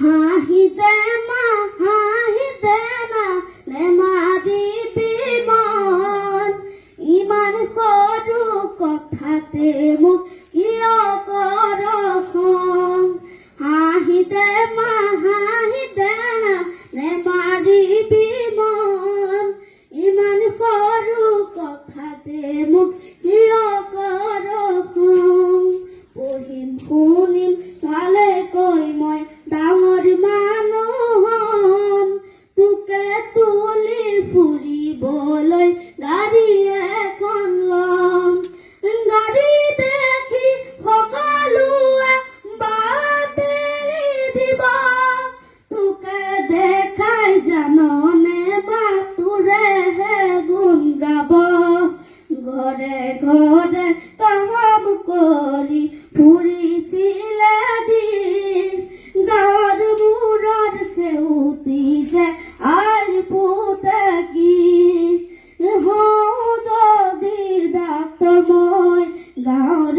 হাঁহিতে মা হাঁহিতে না নেমা দিবি মন। কথাতে মোক কিয় কৰ খং হাঁহিতে মা হাঁহিতে না নেমা দিবি মন। কথাতে মোক কিয় কৰ খং পঢ়িম ফুৰিবলৈ গাড়ী এখন ল'ম। গাড়ী দেখি সকলোৱে বাটেৰি দিব। তোকে দেখাই জাননে বা তোৰেহে গুণ গাব। ঘৰে ঘৰে কাম কৰি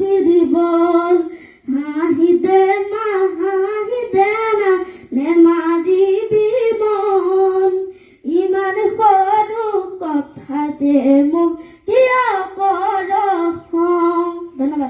রাতের বল দে মা হাহি দে না নে মারিবি মন। ইমান সরু কথাতে মোক কিয় কর ধন্যবাদ।